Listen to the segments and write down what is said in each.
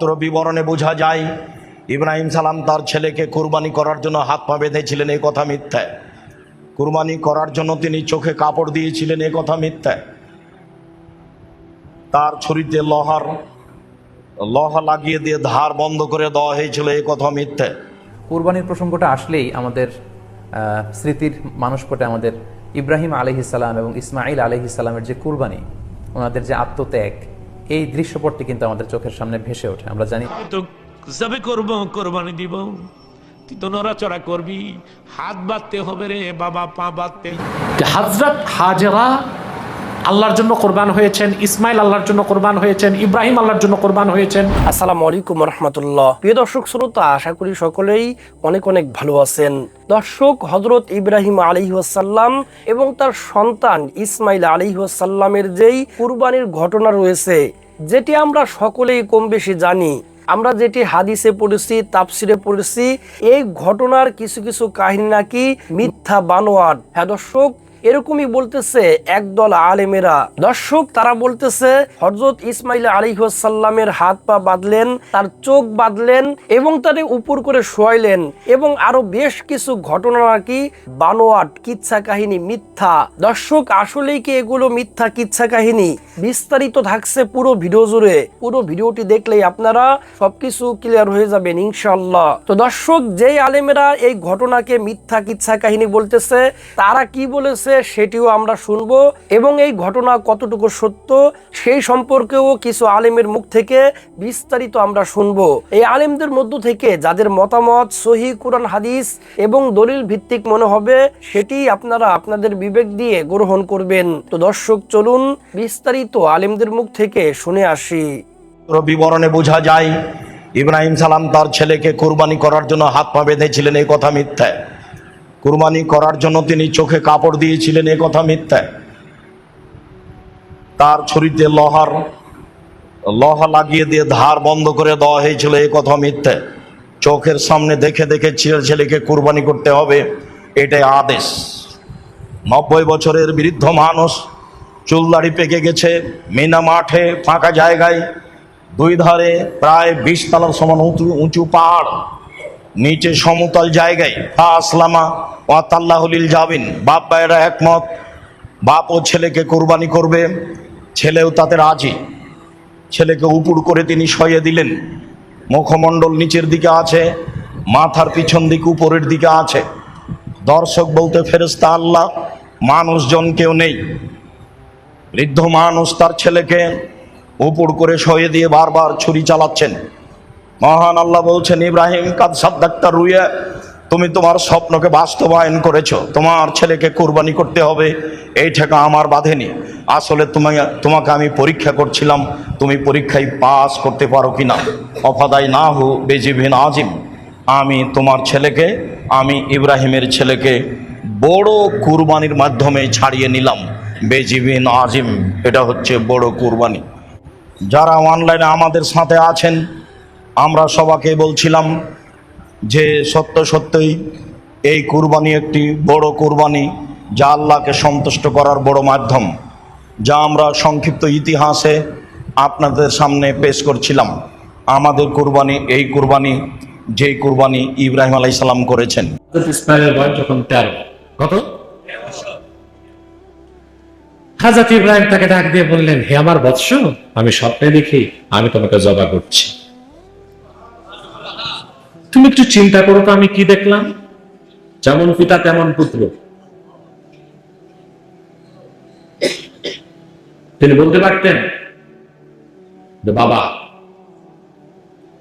তোর বিবরণে বোঝা যায়, ইব্রাহিম সালাম তার ছেলেকে কুরবানি করার জন্য হাত পা বেঁধেছিলেন এই কথা মিথ্যা। কুরবানি করার জন্য তিনি চোখে কাপড় দিয়েছিলেন এই কথা মিথ্যা। তার ছুরিতে লোহার, লোহা লাগিয়ে দিয়ে ধার বন্ধ করে দেওয়া হয়েছিল এই কথা মিথ্যে। কুরবানির প্রসঙ্গটা আসলেই আমাদের স্মৃতির মানসপটে আমাদের ইব্রাহিম আলহিসাল্লাম এবং ইসমাইল আলহিসাল্লামের যে কুরবানি ওনাদের যে আত্মত্যাগ এই দৃশ্যপটটি কিন্তু আমাদের চোখের সামনে ভেসে ওঠে। আমরা জানি তো যাবে করব কোরবানি দিব। তুই তো নড়াচড়া করবি। হাত বাঁধতে হবে রে বাবা পা বাঁধতে যে হাজরা আল্লাহর জন্য কোরবান হয়েছেন, ইসমাইল আল্লাহর জন্য কোরবান হয়েছেন, ইব্রাহিম আল্লাহর জন্য কোরবান হয়েছেন। আসসালামু আলাইকুম রহমতুল্লাহ। প্রিয় দর্শক শ্রোতা, আশা করি সকলেই অনেক অনেক ভালো আছেন। দর্শক হজরত ইব্রাহিম আলিহাসাল্লাম এবং তার সন্তান ইসমাইল আলিহাসাল্লামের যেই কুরবানির ঘটনা রয়েছে, যেটি আমরা সকলেই কম বেশি জানি, আমরা যেটি হাদিসে পড়েছি, তাফসিরে পড়েছি, এই ঘটনার কিছু কিছু কাহিনী নাকি মিথ্যা বানোয়াট। হ্যাঁ দর্শক এরকমই বলতেছে একদল আলেমেরা। দর্শক, তারা বলতেছে হজরত ইসমাইল আলিহাসাল্লামের হাত পা বাঁধলেন, তার চোখ বাঁধলেন এবং তারে উপর করে শোয়াইলেন এবং আরও বেশ কিছু ঘটনা নাকি বানোয়াট, কিচ্ছা কাহিনী, মিথ্যা। দর্শক, আসলেই কি এগুলো মিথ্যা, কিচ্ছা কাহিনী? বিস্তারিত থাকছে পুরো ভিডিও জুড়ে। পুরো ভিডিওটি দেখলেই আপনারা সবকিছু ক্লিয়ার হয়ে যাবেন ইনশাল্লাহ তো দর্শক, যেই আলেমেরা এই ঘটনাকে মিথ্যা, কিচ্ছা কাহিনী বলতেছে, তারা কি বলেছে? সেটিও আমরা শুনব। এবং এই ঘটনা কতটুকু সত্য, সেই সম্পর্কেও কিছু আলেমের মুখ থেকে বিস্তারিত আমরা শুনব। এই আলেমদের মধ্য থেকে যাদের মতামত, সহি কোরআন, হাদিস এবং দলিল ভিত্তিক মনে হবে, সেটি আপনারা আপনাদের বিবেক দিয়ে গ্রহণ করবেন। তো দর্শক, চলুন বিস্তারিত আলেমদের মুখ থেকে শুনে আসি। বিবরণে বোঝা যায়, ইব্রাহিম সালাম তার ছেলেকে কোরবানি করার জন্য হাত পা বেঁধেছিলেন, এই কথা মিথ্যা। কুরবানি করার জন্য তিনি চোখে কাপড় দিয়েছিলেন এই কথা মিথ্যা। তার ছুরিতে লোহার, লোহা লাগিয়ে দিয়ে ধার বন্ধ করে দেওয়া হয়েছিল, এ কথা মিথ্যে। চোখের সামনে দেখে দেখে ছেলে ছেলেকে কুরবানি করতে হবে, এটাই আদেশ। নব্বই বছরের বৃদ্ধ মানুষ চুলদাড়ি পেকে গেছে, মিনা মাঠে ফাঁকা জায়গায়, দুই ধারে প্রায় বিশ তলার সমান উঁচু উঁচু পাহাড়। নিচে সমতল জায়গায়, ফা আসলামা ওয়াতাল্লাহলিল যাবেন বাপ ভাইয়েরা একমত, বাপ ও ছেলেকে কোরবানি করবে, ছেলেও তাতে রাজি। ছেলেকে উপুর করে তিনি সইয়ে দিলেন। মুখমণ্ডল নিচের দিকে আছে, মাথার পিছন দিকে উপরের দিকে আছে। দর্শক বলতে ফেরেস্তা আল্লাহ, মানুষজন কেউ নেই। বৃদ্ধ মানুষ তার ছেলেকে উপর করে সয়ে দিয়ে বারবার ছুরি চালাচ্ছেন। মহান আল্লাহ বলছেন, ইব্রাহিম, কাদ সাদ্দাক্তার রুইয়া, তুমি তোমার স্বপ্নকে বাস্তবায়ন করেছ। তোমার ছেলেকে কোরবানি করতে হবে। এই ঠেকা আমার বাঁধেনি। আসলে তোমাকে তোমাকে আমি পরীক্ষা করছিলাম। তুমি পরীক্ষায় পাস করতে পারো কি না অফাদাই না হু বেজিবিন আজিম। আমি তোমার ছেলেকে, আমি ইব্রাহিমের ছেলেকে বড় কুরবানির মাধ্যমে ছাড়িয়ে নিলাম। বেজিবিন আজিম, এটা হচ্ছে বড় কুরবানি। যারা অনলাইনে আমাদের সাথে আছেন আমরা সবাকে বলছিলাম যে সত্য সত্যই, এই কুরবানি একটি বড় কুরবানি যা আল্লাহকে সন্তুষ্ট করার বড় মাধ্যম, যা আমরা সংক্ষিপ্ত ইতিহাসে আপনাদের সামনে পেশ করছিলাম। আমাদের কুরবানি, এই কুরবানি, যেই কুরবানি ইব্রাহিম করেছেন। যখন তেরো। কত? হাজাত ইব্রাহিম তাকে ডাক দিয়ে বললেন, হে আমার বৎস, আমি স্বপ্নে দেখি, আমি তোমাকে জবা করছি। তুমি একটু চিন্তা করো তো আমি কি দেখলাম? যেমন পিতা, তেমন পুত্র। তিনি বলতে পারতেন বাবা,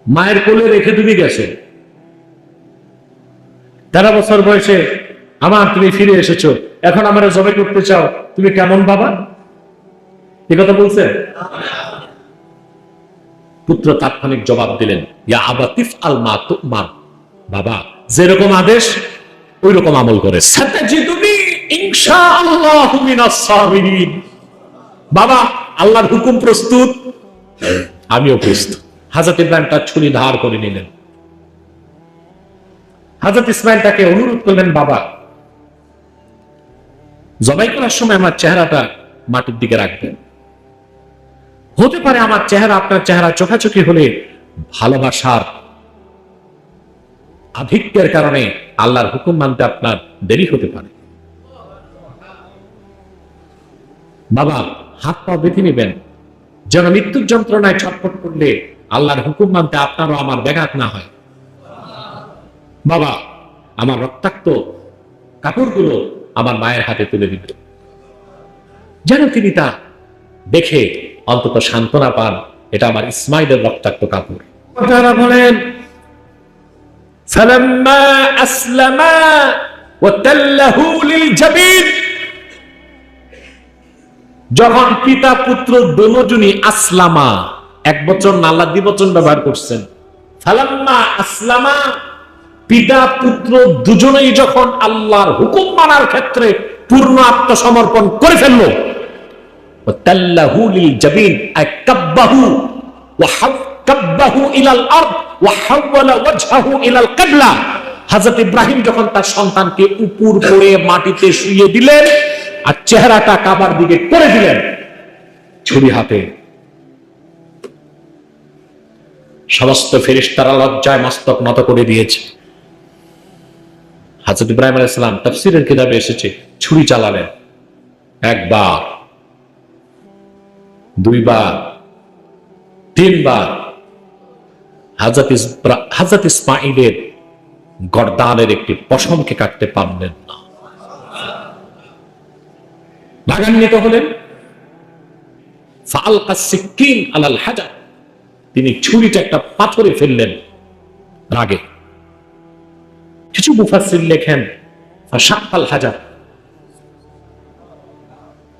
মায়ের কোলে রেখে তুমি গেছো। তেরো বছর বয়সে আমার তুমি ফিরে এসেছ। এখন আমার জবে করতে চাও। তুমি কেমন বাবা? এ কথা বলছে? পুত্র তাৎক্ষণিক জবাব দিলেন, ইয়া আবাতিফ আল মা তুমার বাবা, যেরকম আদেশ ওই রকম আমল করে। বাবা, আল্লাহর হুকুম প্রস্তুত? আমিও প্রস্তুত। হাজরত ইব্রাহিম তার ছুরি ধার করে নিলেন। হাজরত ইসমাইল তাকে অনুরোধ করলেন, বাবা, জবাই করার সময় আমার চেহারাটা মাটির দিকে রাখবেন। হতে পারে আমার চেহারা আপনার চেহারা চোখাচোখি হলে ভালোবাসার আধিক্যের কারণে আল্লাহর হুকুম মানতে আপনার দেরি হতে পারে। বাবা, হাত পা বেঁধে নেবেন। যেন মৃত্যুর যন্ত্রণায় ছটফট করলে আল্লাহর হুকুম মানতে আপনারও আমার ব্যাঘাত না হয়। বাবা, আমার রক্তাক্ত কাপড়গুলো আমার মায়ের হাতে তুলে দিবে যেন তিনি তা দেখে অন্তত সান্ত্বনা পান এটা আমার ইসমাইলের রক্তাক্ত কাপড় তারা বলেন فلما أسلما وتله للجبين যখন পিতা পুত্র দোনোজনই আসলামা এক বছর নাল্লা দ্বিবচন ব্যবহার করছেন ফালাম্মা আসলামা পিতা পুত্র দুজনেই যখন আল্লাহর হুকুম মানার ক্ষেত্রে পূর্ণ আত্মসমর্পণ করে ফেললো وتله للجبين أي كبه وحو- كبه إلى الأرض وحول وجهه إلى القبلة হযরত ইব্রাহিম যখন তার সন্তানকে উপর করে মাটিতে শুইয়ে দিলেন আর চেহারাটা কাবার দিকে করে দিলেন ছুরি হাতে সমস্ত ফেরেশতারা লজ্জায় মস্তক নত করে দিয়েছে হযরত ইব্রাহিম আলাইহিস সালাম তাফসীরের কিতাবে এসেছে ছুরি চালালেন একবার দুইবার, তিনবার। ইসব্রা- ইসমাইলের গর্দানের একটি পশমকে কাটতে পারলেন না। লাগান্বিত হলেন। আলাল হাজার। তিনি ছুরিটা একটা পাথরে ফেললেন রাগে। কিছু মুফাসসির লেখেন হাজার।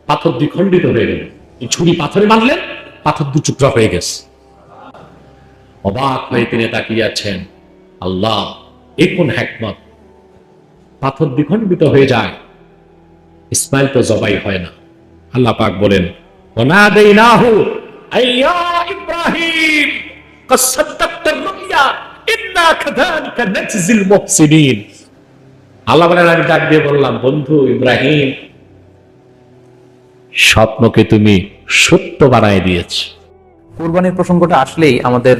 পাথর দ্বিখণ্ডিত হয়ে গেল। ছুরি পাথরে মারলেন পাথর দু টুকরা হয়ে গেছে। অবাক হয়ে তিনি তাকিয়ে আছেন। আল্লাহ, এ কোন হ্যাকমত পাথর বিখণ্ডিত হয়ে যায়। ইসমাইল তো জবাই হয় না। আল্লাহ পাক বলেন আল্লাহ বলেন, আমি ডাক দিয়ে বললাম, বন্ধু ইব্রাহিম স্বপ্নকে তুমি সত্য বানায় দিয়েছ। কোরবানির প্রসঙ্গটা আসলেই আমাদের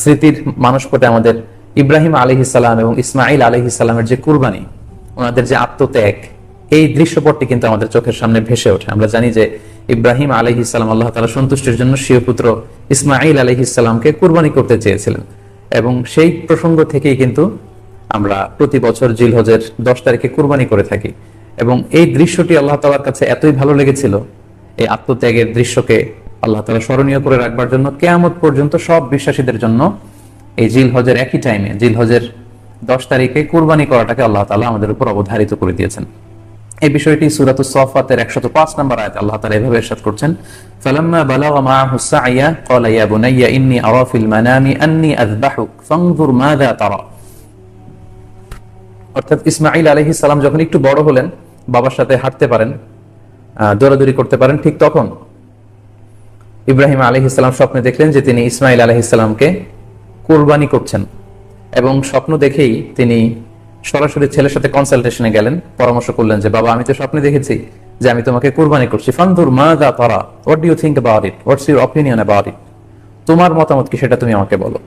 স্মৃতির মানসপটে আমাদের ইব্রাহিম আলহিসাল্লাম এবং ইসমাইল আলহিসাল্লামের যে কুরবানি, ওনাদের যে আত্মত্যাগ, এই দৃশ্যপটটি কিন্তু আমাদের চোখের সামনে ভেসে ওঠে। আমরা জানি যে ইব্রাহিম আলহিসাল্লাম আল্লাহ তালা সন্তুষ্টির জন্য স্বীয় পুত্র ইসমাইল আলহিসাল্লামকে কুরবানি করতে চেয়েছিলেন। এবং সেই প্রসঙ্গ থেকেই কিন্তু আমরা প্রতি বছর জিলহজের দশ তারিখে কুরবানি করে থাকি। এবং এই দৃশ্যটি আল্লাহ তালার কাছে এতই ভালো লেগেছিল, এই আত্মত্যাগের দৃশ্যকে আল্লাহ তালা স্মরণীয় করে রাখবার জন্য কেয়ামত পর্যন্ত সব বিশ্বাসীদের জন্য এই জিল হজের একই টাইমে জিল হজের দশ তারিখে কুরবানি করাটাকে আল্লাহ তালা আমাদের উপর অবধারিত করে দিয়েছেন। এই বিষয়টি সুরাত সফাতের একশত পাঁচ নম্বর আয়াত আল্লাহ তালা এভাবে এরশাদ করছেন, ফালাম্মা বালাগা মাআহু সাইয়া ক্বালা ইয়া বুনাইয়া ইন্নী আরা ফিল মানামি আন্নী আযবাহুক, ফানজুর মাযা তারা। অর্থাৎ ইসমাইল আলহি সালাম যখন একটু বড় হলেন বাবার সাথে হাঁটতে পারেন দৌড়াদৌড়ি করতে পারেন, ঠিক তখন ইব্রাহিম আলহ ইসলাম স্বপ্নে দেখলেন যে তিনি ইসমাইল আলহ ইসলামকে কোরবানি করছেন এবং স্বপ্ন দেখেই তিনি সরাসরি ছেলের সাথে কনসালটেশনে গেলেন, পরামর্শ করলেন যে, বাবা, আমি তো স্বপ্নে দেখেছি যে আমি তোমাকে কোরবানি করছি। ফান্দুর মা দা তারা what do you think about it what's your opinion about it তোমার মতামত কি সেটা তুমি আমাকে বলো।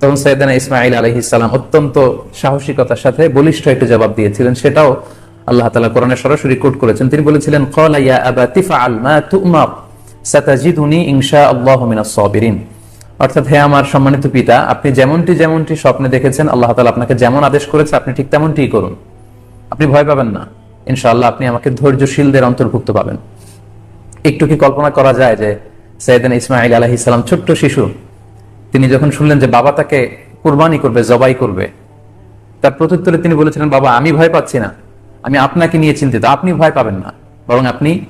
তখন সৈয়দানা ইসমাইল আলহ ইসলাম অত্যন্ত সাহসিকতার সাথে বলিষ্ঠ একটি জবাব দিয়েছিলেন। সেটাও আল্লাহ তালা কোরআনে সরাসরি কোট করেছেন। তিনি বলেছিলেন, ক্বালা ইয়া আবা তিফআল মা তু'মার, সাতাজিদুনি ইনশা আল্লাহ মিনাস অর্থাৎ হে আমার সম্মানিত পিতা, আপনি যেমনটি যেমনটি স্বপ্নে দেখেছেন, আল্লাহ তাআলা আপনাকে যেমন আদেশ করেছে, আপনি ঠিক তেমনটিই করুন। আপনি ভয় পাবেন না। ইনশাআল্লাহ আপনি আমাকে ধৈর্যশীলদের অন্তর্ভুক্ত পাবেন। একটু কি কল্পনা করা যায় যে সৈয়দান ইসমাইল আলাহি সালাম ছোট্ট শিশু, তিনি যখন শুনলেন যে বাবা তাকে কুরবানি করবে, জবাই করবে, তার প্রত্যুত্তরে তিনি বলেছিলেন, বাবা, আমি ভয় পাচ্ছি না। আমি আপনাকে নিয়ে চিন্তিত। আপনি ভয় পাবেন না। বরং আপনি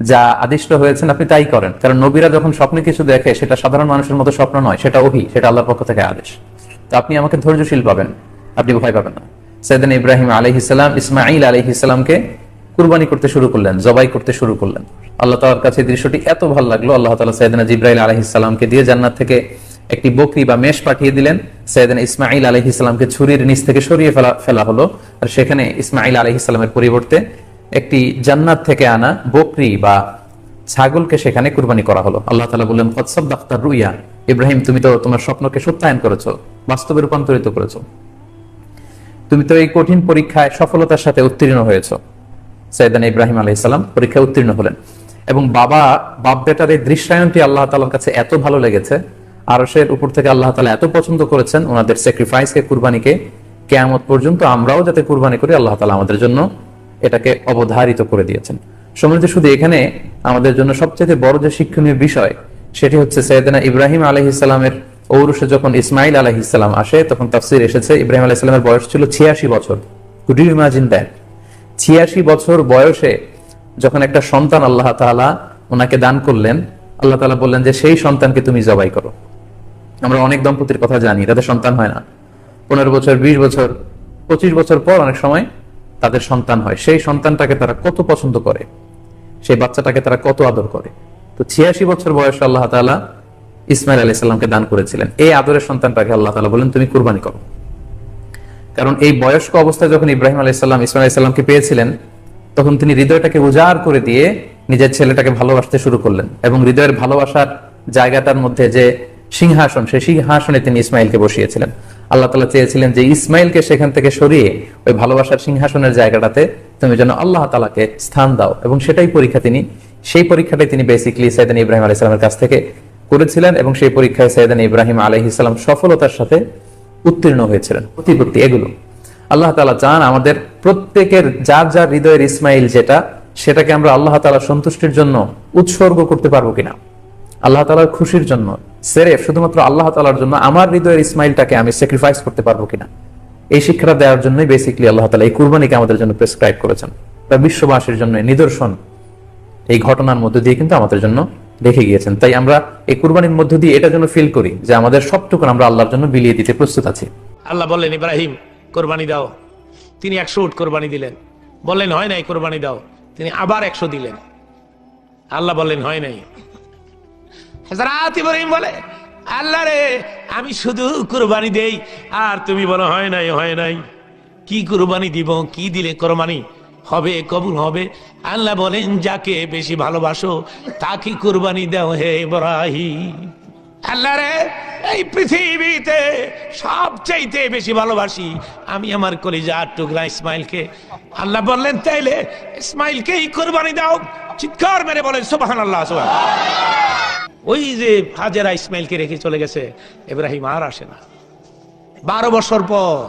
যা আদিষ্ট হয়েছেন আপনি তাই করেন। কারণ নবীরা যখন স্বপ্নে কিছু দেখে, সেটা সাধারণ মানুষের মতো স্বপ্ন নয়, সেটা অভি সেটা আল্লাহর পক্ষ থেকে আদেশ। তো আপনি আমাকে ধৈর্যশীল পাবেন, আপনি ভয় পাবেন না। সৈয়দান ইব্রাহিম আলহিসাম ইসমাইল আলহিসামকে কুরবানি করতে শুরু করলেন, জবাই করতে শুরু করলেন। আল্লাহ তালার কাছে দৃশ্যটি এত ভালো লাগল, আল্লাহ তালা সৈয়দানা জিব্রাইল আলহিসামকে দিয়ে জান্নাত থেকে একটি বকরি বা মেষ পাঠিয়ে দিলেন, সৈয়দানা ইসমাইল আলহিসামকে ছুরির নিচ থেকে সরিয়ে ফেলা ফেলা হলো। আর সেখানে ইসমাইল আলহিসামের পরিবর্তে একটি জান্নাত থেকে আনা বকরি বা ছাগলকে সেখানে কুরবানি করা হলো। আল্লাহ তালা বললেন কৎসব ডাক্তার রুইয়া। ইব্রাহিম, তুমি তো তোমার স্বপ্নকে সত্যায়ন করেছ, বাস্তবে রূপান্তরিত করেছ। তুমি তো এই কঠিন পরীক্ষায় সফলতার সাথে উত্তীর্ণ হয়েছো। সৈয়দান ইব্রাহিম আলাইসালাম পরীক্ষায় উত্তীর্ণ হলেন। এবং বাবা বাপ বেটার এই দৃশ্যায়নটি আল্লাহ তালার কাছে এত ভালো লেগেছে আরসের উপর থেকে আল্লাহ তালা এত পছন্দ করেছেন ওনাদের স্যাক্রিফাইসকে কুরবানিকে, কেয়ামত পর্যন্ত আমরাও যাতে কুরবানি করি, আল্লাহ তালা আমাদের জন্য এটাকে অবধারিত করে দিয়েছেন। সমৃদ্ধ শুধু এখানে আমাদের জন্য সবচেয়ে বড় যে শিক্ষণীয় বিষয়, সেটি হচ্ছে সৈয়দানা ইব্রাহিম আলহিসামের ঔরসে যখন ইসমাইল আলহিসাম আসে, তখন তাফসির এসেছে, ইব্রাহিম আলাইসালামের বয়স ছিল ছিয়াশি বছর। কুড ইউ ইমাজিন দ্যাট ছিয়াশি বছর বয়সে যখন একটা সন্তান আল্লাহ তাআলা ওনাকে দান করলেন, আল্লাহ তাআলা বললেন যে, সেই সন্তানকে তুমি জবাই করো। আমরা অনেক দম্পতির কথা জানি, তাদের সন্তান হয় না। পনেরো বছর, বিশ বছর, পঁচিশ বছর পর অনেক সময় তাদের সন্তান হয়। সেই সন্তানটাকে তারা কত পছন্দ করে, সেই বাচ্চাটাকে তারা কত আদর করে। তো ছিয়াশি বছর বয়সে আল্লাহ তাআলা ইসমাইল আলাইহিস সালামকে দান করেছিলেন। এই আদরের সন্তানটাকে আল্লাহ তাআলা বলেন, তুমি কুরবানি করো। কারণ এই বয়স্ক অবস্থায় যখন ইব্রাহিম আলাইসাল্লাম ইসমাইল আলাইসাল্লামকে পেয়েছিলেন, তখন তিনি হৃদয়টাকে উজাড় করে দিয়ে নিজের ছেলেটাকে ভালোবাসতে শুরু করলেন এবং হৃদয়ের ভালোবাসার জায়গাটার মধ্যে যে সিংহাসন, সেই সিংহাসনে তিনি ইসমাইলকে বসিয়েছিলেন। আল্লাহ তালা চেয়েছিলেন যে ইসমাইলকে সেখান থেকে সরিয়ে ওই ভালোবাসার সিংহাসনের জায়গাটাতে তুমি যেন আল্লাহ তালাকে স্থান দাও। এবং সেটাই পরীক্ষা তিনি, সেই পরীক্ষাটাই তিনি বেসিকলি সাইদান ইব্রাহিম আলাইসালামের কাছ থেকে করেছিলেন এবং সেই পরীক্ষায় সাইদান ইব্রাহিম আলহিসাম সফলতার সাথে উত্তীর্ণ হয়েছিলেন, প্রতিপত্তি এগুলো। আল্লাহ তালা চান আমাদের প্রত্যেকের যার যার হৃদয়ের ইসমাইল যেটা, সেটাকে আমরা আল্লাহ তালা সন্তুষ্টির জন্য উৎসর্গ করতে পারব কিনা। আল্লাহ তালার খুশির জন্য, সেরেফ শুধুমাত্র আল্লাহ তালার জন্য আমার হৃদয়ের ইসমাইলটাকে আমি স্যাক্রিফাইস করতে পারব কিনা? এই শিক্ষাটা দেওয়ার জন্যই বেসিকলি আল্লাহ তালা এই কুরবানিকে আমাদের জন্য প্রেসক্রাইব করেছেন। তা বিশ্ববাসীর জন্য নিদর্শন, এই ঘটনার মধ্য দিয়ে কিন্তু আমাদের জন্য রেখে গিয়েছেন। তাই আমরা এই কুরবানির মধ্য দিয়ে এটা জন্য ফিল করি যে আমাদের সবটুকু আমরা আল্লাহর জন্য বিলিয়ে দিতে প্রস্তুত আছি। আল্লাহ বললেন, ইব্রাহিম, কোরবানি দাও। তিনি একশো উট কোরবানি দিলেন। বললেন, হয় নাই, কোরবানি দাও। তিনি আবার একশো দিলেন। আল্লাহ বললেন, হয় নাই। হযরত ইব্রাহিম বলে, আল্লাহ রে, আমি শুধু কুরবানি দেই, আর তুমি বলো, হয় নাই হয় নাই। কি কুরবানি দিব, কি দিলে কোরবানি? হবে, কবুল হবে। আল্লাহ বলেন, যাকে বেশি ভালোবাসো, তাকে কুরবানি দাও হে ইব্রাহিম। আল্লাহ রে, এই পৃথিবীতে সবচাইতে বেশি ভালোবাসি আমি আমার কলিজার টুকরা ইসমাইলকে। আল্লাহ বললেন, তাইলে ইসমাইলকেই কোরবানি দাও। চিৎকার মেরে বলেন সুবাহান আল্লাহ ওই যে হাজেরা ইসমাইলকে রেখে চলে গেছে ইব্রাহিম আর আসে না। বারো বছর পর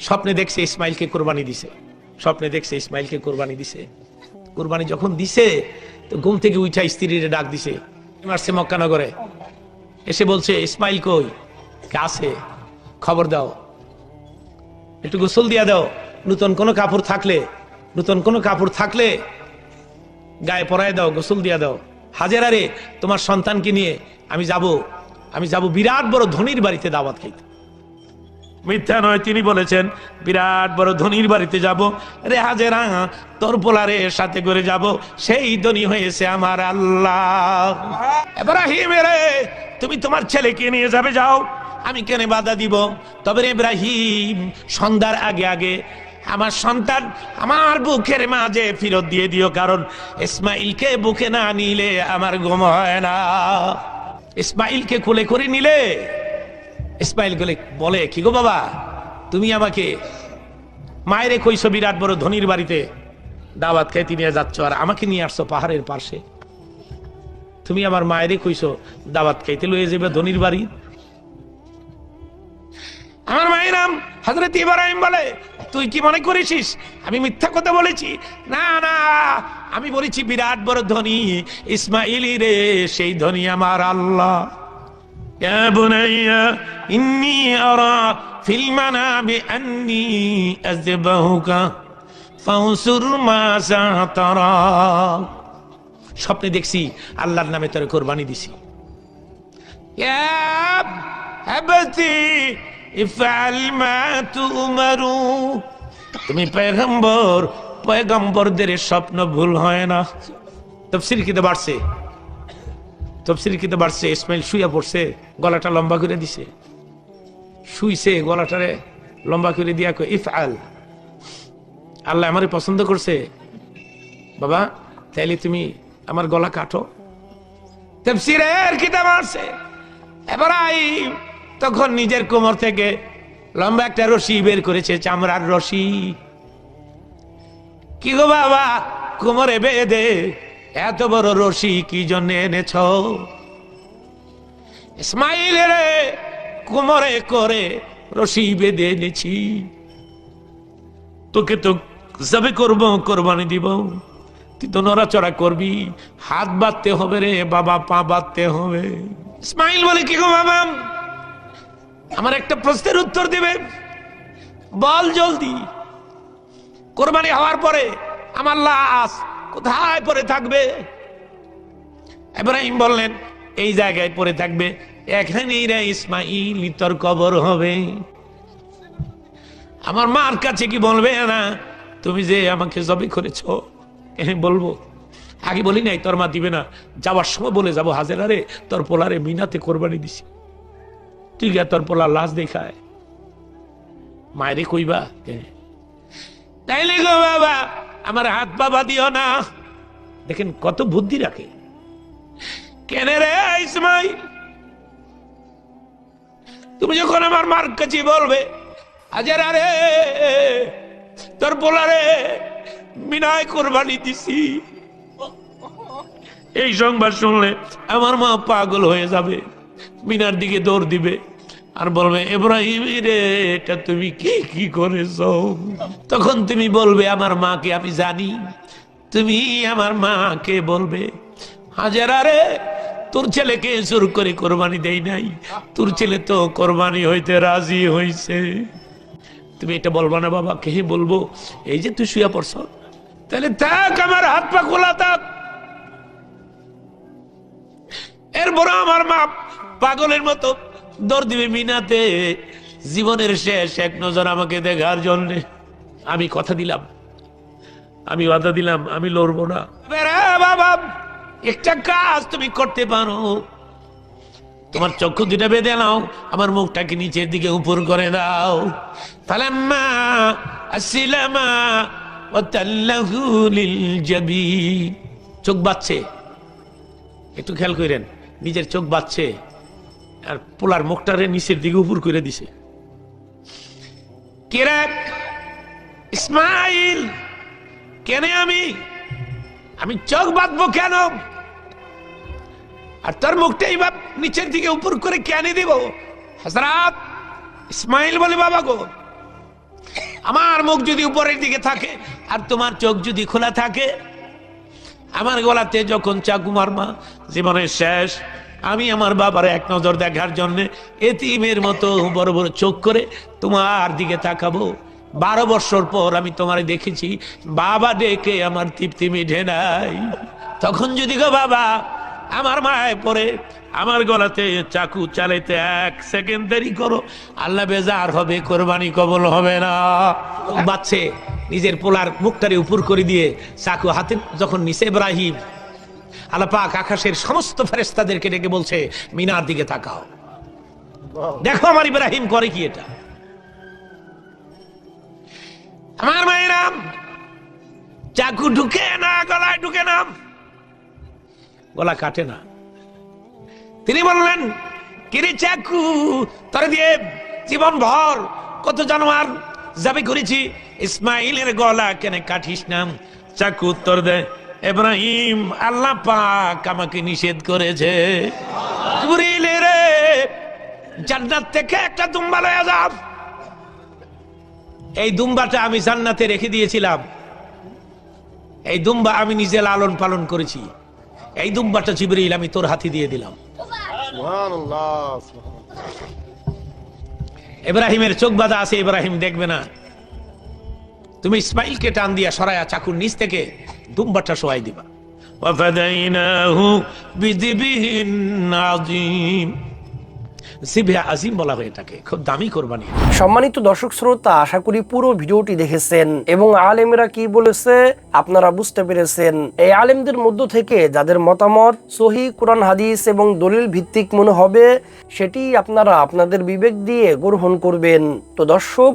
স্বপ্নে দেখছে ইসমাইলকে কোরবানি দিছে। স্বপ্নে দেখছে ইসমাইলকে কোরবানি দিছে। কোরবানি যখন দিছে, তো ঘুম থেকে উঠা স্ত্রীর ডাক দিছে মারছে মক্কানগরে? এসে বলছে, ইসমাইল কই? আছে? খবর দাও। একটু গোসল দিয়া দাও। নতুন কোনো কাপড় থাকলে, নতুন কোনো কাপড় থাকলে গায়ে পরায় দাও, গোসল দিয়া দাও। হাজেরা রে তোমার সন্তানকে নিয়ে আমি যাব। আমি যাব বিরাট বড় ধনির বাড়িতে দাওয়াত খাইতে। মিথ্যা নয়, তিনি বলেছেন, বিরাট বড় ধনির বাড়িতে যাব। রে হাজেরা, তোর পোলারে সাথে করে যাব। সেই ধনী হয়েছে আমার আল্লাহ। এব্রাহিম রে, তুমি তোমার ছেলেকে নিয়ে যাবে, যাও। আমি কেন বাধা দিব? তবে ইব্রাহিম সন্ধ্যার আগে আগে আমার সন্তান আমার বুকের মাঝে ফিরত দিয়ে দিও, কারণ ইসমাইলকে বুকে না নিলে আমার ঘুম হয় না। ইসমাইলকে কোলে করে নিলে, ইসমাইল গলে বলে, কি গো বাবা, তুমি আমাকে মায়েরে কইছো বিরাট বড় ধনির বাড়িতে দাওয়াত খাইতে নিয়ে যাচ্ছ, আর আমাকে নিয়ে আসছো পাহাড়ের পাশে তুমি আমার মায়েরে কইছো দাওয়াত খাইতে লয়ে যাবে ধনির বাড়ি? আমার মায়ের নাম হজরত ইব্রাহিম বলে তুই কি মনে করেছিস আমি মিথ্যা কথা বলেছি না না আমি বলেছি বিরাট বড় ধনী ইসমাইলি রে সেই ধনী আমার আল্লাহ يا بني إني أرى في المنام أني أذبحك فانصر ماذا ترى স্বপ্নে দেখছি আল্লাহর নামে তোর কোরবানি দিছি তুমি পেগম্বর, পেগম্বরদের স্বপ্ন ভুল হয় না। তফসিল কিতে বাড়ছে। তফসিল কিতে বাড়ছে, ইসমাইল শুয়ে পড়ছে, গলাটা লম্বা করে দিছে। শুইছে, গলাটারে লম্বা করে দিয়া ইফ আল আল্লাহ আমারই পছন্দ করছে। বাবা, তাইলে তুমি আমার গলা কাটো। তফসিরের কিতাব আছে এবার তখন নিজের কোমর থেকে লম্বা একটা রশি বের করেছে, চামড়ার রশি। কি গো বাবা, কোমরে বেঁধে এত বড় রশি কি জন্য এনেছ? ইসমাইল রে কোমরে করে রশি বেঁধে এনেছি। তোকে তো যাবে করব, কোরবানি দিব। তুই তো নড়াচড়া করবি। হাত বাঁধতে হবে রে, বাবা পা বাঁধতে হবে। ইসমাইল বলে, কি গো বাবা? আমার একটা প্রশ্নের উত্তর দিবে। বল জলদি। কোরবানি হওয়ার পরে আমার লাশ কোথায় পড়ে থাকবে? ইব্রাহিম বললেন, এই জায়গায় পড়ে থাকবে। এখানেই ইসমাইল, তোর কবর হবে। আমার মার কাছে কি বলবে না তুমি যে আমাকে জবে করেছ বলব। আগে বলি নাই, তোর মা দিবে না। যাওয়ার সময় বলে যাব হাজেরা রে তোর পোলারে মিনাতে কোরবানি দিছি। ঠিক আছে তোর পোলার লাশ দেখায়। মায়েরে কইবা। তাইলে গো বাবা, আমার হাত বাবা দিও না। দেখেন কত বুদ্ধি রাখে। কেন রে ইসমাইল? তুমি যখন আমার মার কাছে বলবে, আজার আরে তোর পোলারে মিনায় কোরবানি দিছি। এই সংবাদ শুনলে আমার মা পাগল হয়ে যাবে, মিনার দিকে দৌড় দিবে। আর বলবে এব্রাহিম রে, এটা তুমি কি কি করেছ? তখন তুমি বলবে, আমার মাকে আমি জানি। তুমি আমার মাকে বলবে, হাজারা রে, তোর ছেলেকে জোর করে কোরবানি দেই নাই। তোর ছেলে তো কোরবানি হইতে রাজি হইছে। তুমি এটা বলবা না বাবা, কে বলব? এই যে তুই শুয়া পড়ছ। তাহলে থাক, আমার হাত পা খোলা থাক। এরপর আমার মা পাগলের মতো দৌড় দিবে মিনাতে। জীবনের শেষ এক নজর আমাকে দেখার জন্য। আমি কথা দিলাম। আমি বাধা দিলাম। আমি লড়বো না। বাবা, একটা কাজ তুমি করতে পারো। তোমার চক্ষু দুটা বেঁধে নাও। আমার মুখটাকে নিচের দিকে উপর করে দাও। লিল জাবিন। চোখ বাচ্ছে একটু খেয়াল করেন নিজের চোখ বাচ্ছে আর পোলার মুখটারে নিচের দিকে উপর করে দিছে। কেরাক ইসমাইল! কেন আমি? আমি চোখ বাঁধবো কেন? আর তার মুখটা এইবার নিচের দিকে উপর করে কেন দিব? হাজরাত ইসমাইল বলে, বাবা গো, আমার মুখ যদি উপরের দিকে থাকে আর তোমার চোখ যদি খোলা থাকে, আমার গলাতে যখন চাকু মারমা জীবনের শেষ আমি আমার বাবার এক নজর দেখার জন্য এতিমের মতো বড় বড় চোখ করে তোমার দিকে তাকাবো। বারো বছর পর আমি তোমার দেখেছি, বাবা ডেকে আমার তৃপ্তি মিঠে নাই তখন যদি গো বাবা, আমার মায় পরে আমার গলাতে চাকু চালাইতে এক সেকেন্ড দেরি করো, আল্লাহ বেজার হবে, কোরবানি কবল হবে না। বাচ্চে, নিজের পোলার মুখটারে উপর করে দিয়ে চাকু হাতে, যখন নিচে ইব্রাহিম আল্লাহ পাক আকাশের সমস্ত ফেরেস্তাদেরকে ডেকে বলছে মিনার দিকে তাকাও। দেখো আমার ইব্রাহিম করে কি এটা। আমার মায়েরাম চাকু ঢুকে না গলায় ঢুকে না গলা কাটে না। তিনি বললেন কিরে চাকু তোর দিয়ে জীবন ভর কত জানোয়ার যাবে করেছি ইসমাইলের গলা কেন কাটিস না। চাকু উত্তর দেয় এব্রাহিম আল্লাহ পাক আমাকে নিষেধ করেছে। থেকে একটা দুম্বা লয়ে যাও। এই দুম্বাটা আমি জান্নাতে রেখে দিয়েছিলাম। এই দুম্বা আমি নিজে লালন পালন করেছি। এই দুম্বাটা জিবরিল আমি তোর হাতে দিয়ে দিলাম। ইব্রাহিমের চোখ বাঁধা আছে, ইব্রাহিম দেখবে না। তুমি ইসমাইলকে টান দিয়া সরায়া চাকুর নিচ থেকে দুম্বাটা সহায় দিবা। সম্মানিত দর্শক শ্রোতা, আশা করি পুরো ভিডিওটি দেখেছেন এবং আলেমরা কি বলেছে আপনারা বুঝতে পেরেছেন। এই আলেমদের মধ্য থেকে যাদের মতামত, সহি কোরআন, হাদিস এবং দলিল ভিত্তিক মনে হবে, সেটি আপনারা আপনাদের বিবেক দিয়ে গ্রহণ করবেন। তো দর্শক